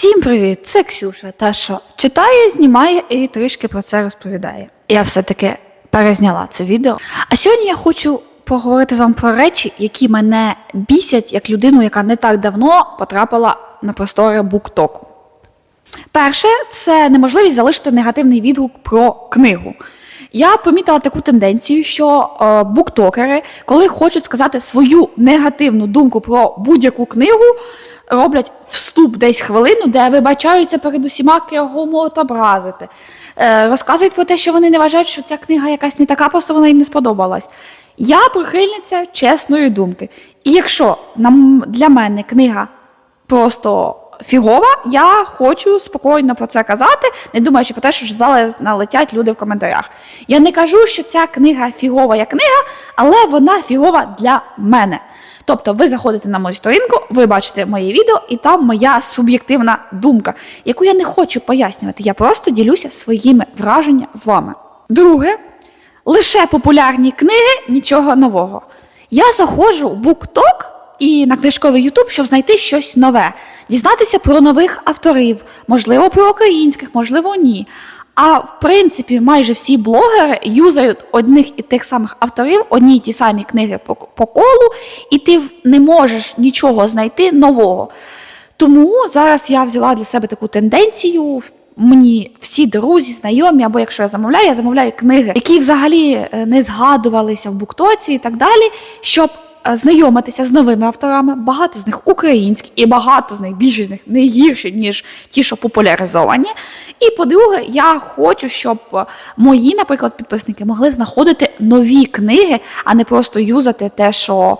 Всім привіт! Це Ксюша, та що читає, знімає і трішки про це розповідає. Я все-таки перезняла це відео. А сьогодні я хочу поговорити з вами про речі, які мене бісять як людину, яка не так давно потрапила на простори буктоку. Перше, це неможливість залишити негативний відгук про книгу. Я помітила таку тенденцію, що е, буктокери, коли хочуть сказати свою негативну думку про будь-яку книгу, роблять вступ десь хвилину, де вибачаються перед усіма кого образити. Е, розказують про те, що вони не вважають, що ця книга якась не така, просто вона їм не сподобалась. Я прихильниця чесної думки. І якщо для мене книга просто фігова, я хочу спокійно про це казати, не думаючи про те, що зараз налетять люди в коментарях. Я не кажу, що ця книга фігова як книга, але вона фігова для мене. Тобто, ви заходите на мою сторінку, ви бачите моє відео, і там моя суб'єктивна думка, яку я не хочу пояснювати. Я просто ділюся своїми враженнями з вами. Друге, лише популярні книги, нічого нового. Я заходжу в BookTok і на книжковий Ютуб, щоб знайти щось нове, дізнатися про нових авторів, можливо, про українських, можливо, ні. А в принципі, майже всі блогери юзають одних і тих самих авторів, одні й ті самі книги по, по колу, і ти не можеш нічого знайти нового. Тому зараз я взяла для себе таку тенденцію. Мені всі друзі, знайомі, або якщо я замовляю, я замовляю книги, які взагалі е, не згадувалися в буктоці і так далі, щоб знайомитися з новими авторами. Багато з них українські, і багато з них, більшість з них не гірші, ніж ті, що популяризовані. І по-друге, я хочу, щоб е, мої, наприклад, підписники могли знаходити нові книги, а не просто юзати те, що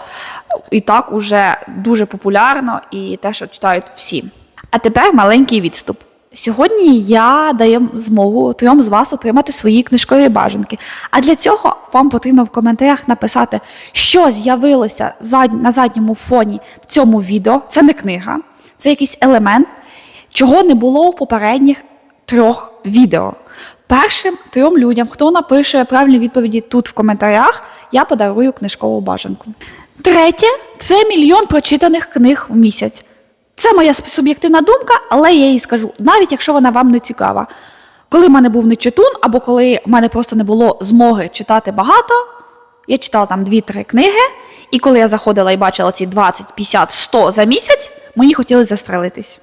і так уже дуже популярно, і те, що читають всі. А тепер маленький відступ. Сьогодні я даю змогу трьом з вас отримати свої книжкові бажанки. А для цього вам потрібно в коментарях написати, що з'явилося на задньому фоні в цьому відео. Це не книга, це якийсь елемент, чого не було в попередніх трьох відео. Першим трьом людям, хто напише правильні відповіді тут в коментарях, я подарую книжкову бажанку. Третє це мільйон прочитаних книг в місяць. Це моя суб'єктивна думка, але я їй скажу, навіть якщо вона вам не цікава. Коли в мене був нечитун, або коли в мене просто не було змоги читати багато, я читала там 2-3 книги, і коли я заходила і бачила ці 20, 50, 100 за місяць, мені хотілося застрелитись.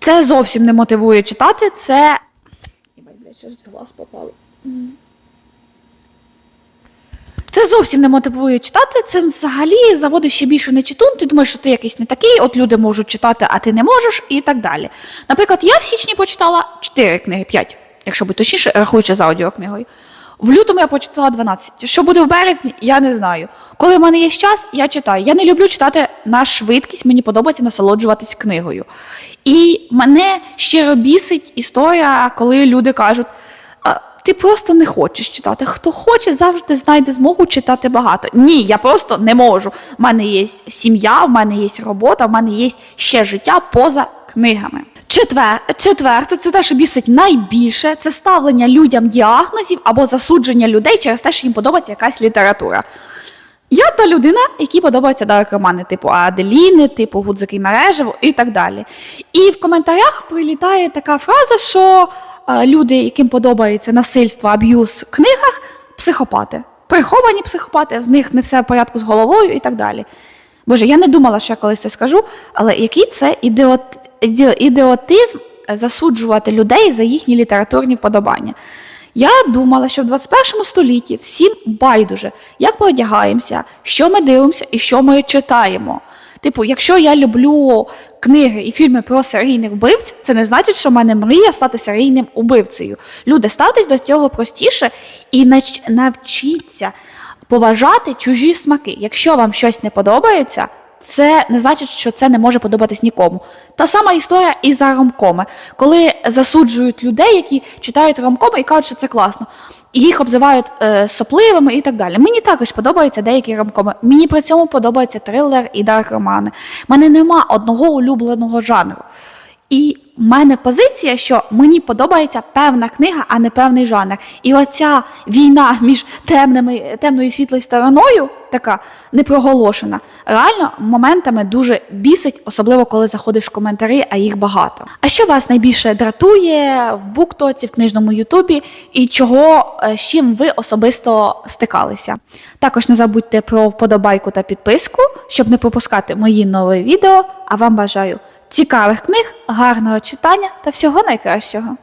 Це зовсім не мотивує читати, це. Єбать, ще ж глаз попали. Зовсім не мотивує читати. Це взагалі заводить ще більше нечитун. Ти думаєш, що ти якийсь не такий, от люди можуть читати, а ти не можеш, і так далі. Наприклад, я в січні почитала 4 книги, 5, якщо бути точніше, рахуючи за аудіокнигою. В лютому я прочитала 12. Що буде в березні, я не знаю. Коли в мене є час, я читаю. Я не люблю читати на швидкість, мені подобається насолоджуватись книгою. І мене щиро бісить історія, коли люди кажуть. «А, ти просто не хочеш читати. Хто хоче, завжди знайде змогу читати багато. Ні, я просто не можу. У мене є сім'я, в мене є робота, в мене є ще життя поза книгами. Четвер, четверте, це те, що бісить найбільше, це ставлення людям діагнозів або засудження людей через те, що їм подобається якась література. Я та людина, якій подобаються дарк романи, типу Аделіни, типу Гудзики Мережево і так далі. І в коментарях прилітає така фраза, що люди, яким подобається насильство, аб'юз в книгах, психопати. Приховані психопати, з них не все в порядку з головою і так далі. Боже, я не думала, що я колись це скажу, але який це ідіот, іді- ідіотизм засуджувати людей за їхні літературні вподобання. Я думала, що в 21 столітті всім байдуже, як ми одягаємося, що ми дивимося і що ми читаємо. Типу, якщо я люблю книги і фільми про серійних вбивць, це не значить, що в мене мрія стати серійним убивцею. Люди, ставтесь до цього простіше і навчіться поважати чужі смаки. Якщо вам щось не подобається, це не значить, що це не може подобатись нікому. Та сама історія і за ромкоми, коли засуджують людей, які читають ромкоми і кажуть, що це класно. Їх обзивають е, сопливими і так далі. Мені також подобаються деякі ромкоми. Мені при цьому подобається трилер і дарк романи. У мене нема одного улюбленого жанру. Мене позиція, що мені подобається певна книга, а не певний жанр. І оця війна між темними, темною і світлою стороною, така непроголошена, реально моментами дуже бісить, особливо коли заходиш в коментарі, а їх багато. А що вас найбільше дратує в буктоці, в книжному Ютубі, і чого е, з чим ви особисто стикалися? Також не забудьте про вподобайку та підписку, щоб не пропускати мої нові відео. А вам бажаю цікавих книг, гарного читання та всього найкращого.